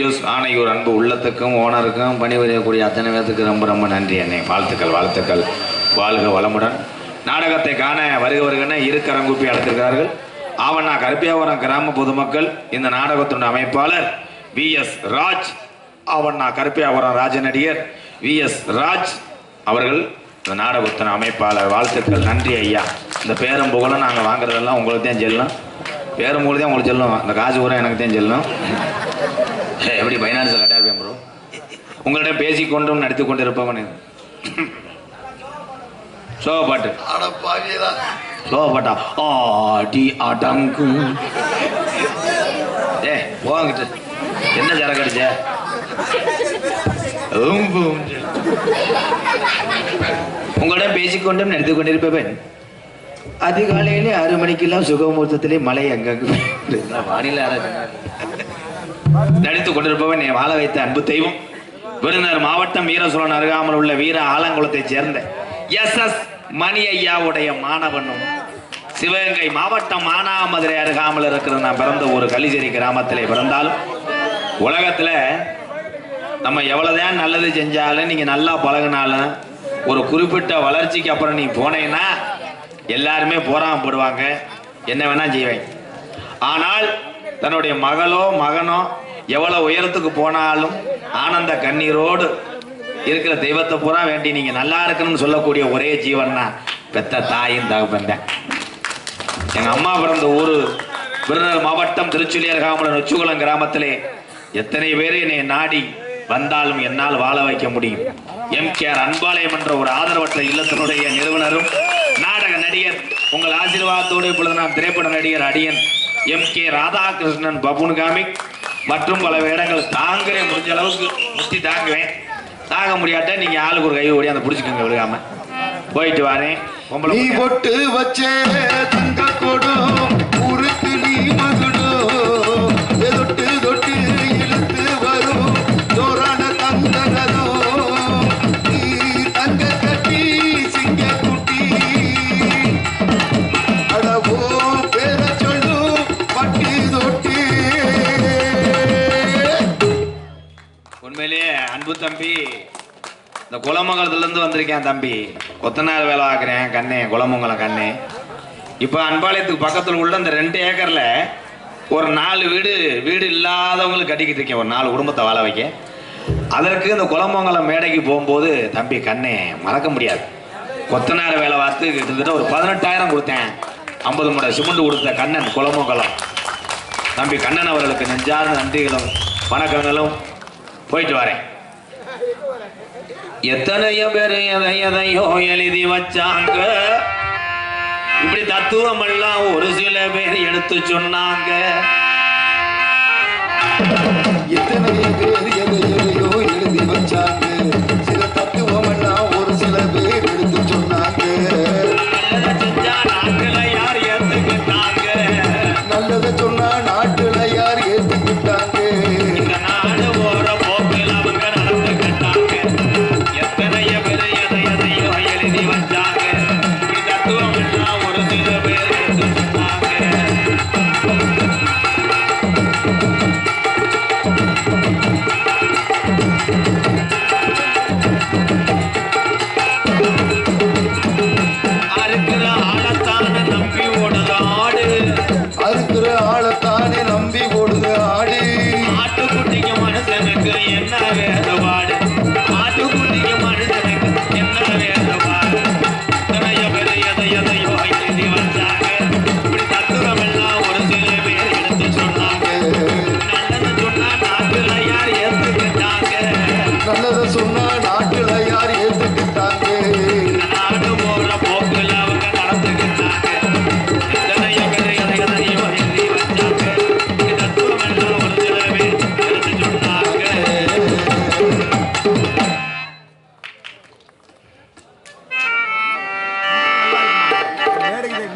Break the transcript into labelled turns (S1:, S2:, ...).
S1: Use Anaiyur அன்பு உள்ளத்துக்கும் ஓனருக்கும் பணிபுரியக்கூடிய அத்தனை பேர்த்துக்கு ரொம்ப ரொம்ப நன்றி அண்ணே. வாழ்த்துக்கள் வாழ்த்துக்கள். வாழ்க வளமுடன். நாடகத்தை காண வருக வருகன இரு கரங்குப்பி அழைத்திருக்கிறார்கள். ஆவண்ணா கருப்பியாவரம் கிராம பொதுமக்கள் இந்த நாடகத்தினுடைய அமைப்பாளர் வி எஸ் ராஜ் ஆவண்ணா கருப்பியாவரம் ராஜ நடிகர் வி எஸ் ராஜ் அவர்கள் இந்த நாடகத்தின் அமைப்பாளர். வாழ்த்துக்கள் நன்றி ஐயா. இந்த பேரும் புகழும் நாங்கள் வாங்குறதெல்லாம் உங்களுக்கு தான் செல்லும். பேரும் புகழ் தான் உங்களுக்கு செல்லும். இந்த காசு கூட எனக்கு தான் செல்லும். எப்படி பைனான்ஸ் கரெக்டாக இருப்பேன் ப்ரோ உங்களிடம் பேசிக்கொண்டும் நடித்து கொண்டு இருப்பவன் சோக பாட்டு சோக பாட்டா ஆடி அடங்கும் ஏ போங்கிட்டு என்ன உம்பு உண்டு. உங்களிடம் பேசிக்கொண்டும் நடித்து கொண்டிருப்பவன் அதிகாலையிலே ஆறு மணிக்கெல்லாம் சுகமுகூர்த்தத்திலே மழை அங்கங்கு. வானிலை நடித்துக் கொண்டிருப்பவன் என் வாழ வைத்த அன்பு தெய்வம். விருதுநகர் மாவட்டம் வீரசோழன் அருகாமல் உள்ள வீர ஆலங்குளத்தைச் சேர்ந்த எஸ் எஸ் மணி ஐயாவுடைய மாணவனும் சிவகங்கை மாவட்டம் மானாமதுரை அருகாமல் இருக்கிற நான் பிறந்த ஒரு கலிசேரி கிராமத்திலே பிறந்தாலும் உலகத்துல நம்ம எவ்வளவுதான் நல்லது செஞ்சாலும் நீங்க நல்லா பழகுனாலும் ஒரு குறிப்பிட்ட வளர்ச்சிக்கு அப்புறம் நீ போனேன்னா எல்லாருமே போறாமப்படுவாங்க என்ன வேணா செய்வேன். ஆனால் தன்னுடைய மகளோ மகனோ எவ்வளவு உயரத்துக்கு போனாலும் ஆனந்த கண்ணீரோடு இருக்கிற தெய்வத்தை பூரா வேண்டி நீங்க நல்லா இருக்கணும்னு சொல்லக்கூடிய ஒரே ஜீவன்னா பெத்த தாயும் தகப்பன் தான் எங்க அம்மா பிறந்த ஊரு விருதுநகர் மாவட்டம் திருச்சுழி காமலன் நொச்சுகுளம் கிராமத்திலே எத்தனை பேர் என்னை நாடி வந்தாலும் என்னால் வாழ வைக்க முடியும். எம் கே ஆர் அன்பாலயம் என்ற ஒரு ஆதரவற்ற இல்லத்தினுடைய நிறுவனரும் நாடக நடிகர் உங்கள் ஆசீர்வாதத்தோடு இப்பொழுது நான் திரைப்பட நடிகர் அடியன் M K Radhakrishnan buffoon comic மற்றும் பல வேடங்கள் தாங்குறேன் முடிஞ்ச அளவுக்கு முத்தி தாங்குவேன். தாங்க முடியாட்ட நீங்க ஆளுக்கு ஒரு கை ஓடி அந்த பிடிச்சிக்கோங்க விழுகாம. போயிட்டு வரேன். பொம்பளை.
S2: பொட்டு வச்ச தங்க கொடும்
S1: அன்பு தம்பி. இந்த குலமங்கலத்துலேருந்து வந்திருக்கேன் தம்பி. கொத்தனார் வேலை ஆக்குறேன் கண்ணே குளமங்கலம் கண்ணே. இப்போ அன்பாளையத்துக்கு பக்கத்தில் உள்ள இந்த ரெண்டு ஏக்கரில் ஒரு நாலு வீடு வீடு இல்லாதவங்களுக்கு கட்டிக்கிட்டு இருக்கேன். ஒரு நாலு குடும்பத்தை வாழ வைக்க. அதற்கு இந்த குளமங்கலம் மேடைக்கு போகும்போது தம்பி கண்ணே மறக்க முடியாது. கொத்தனார் வேலை பார்த்து கிட்டத்தட்ட ஒரு பதினெட்டாயிரம் கொடுத்தேன். ஐம்பது முறை சிமெண்ட் கொடுத்த கண்ணன் குளமங்கலம் தம்பி கண்ணன் அவர்களுக்கு நெஞ்சார்ந்த நன்றிகளும் வணக்கங்களும். போயிட்டு வரேன். எத்தனையோ பேர் எதை எதையோ எழுதி வச்சாங்க. இப்படி தத்துவம் எல்லாம் ஒரு சில பேர் எடுத்து சொன்னாங்க. Thank you.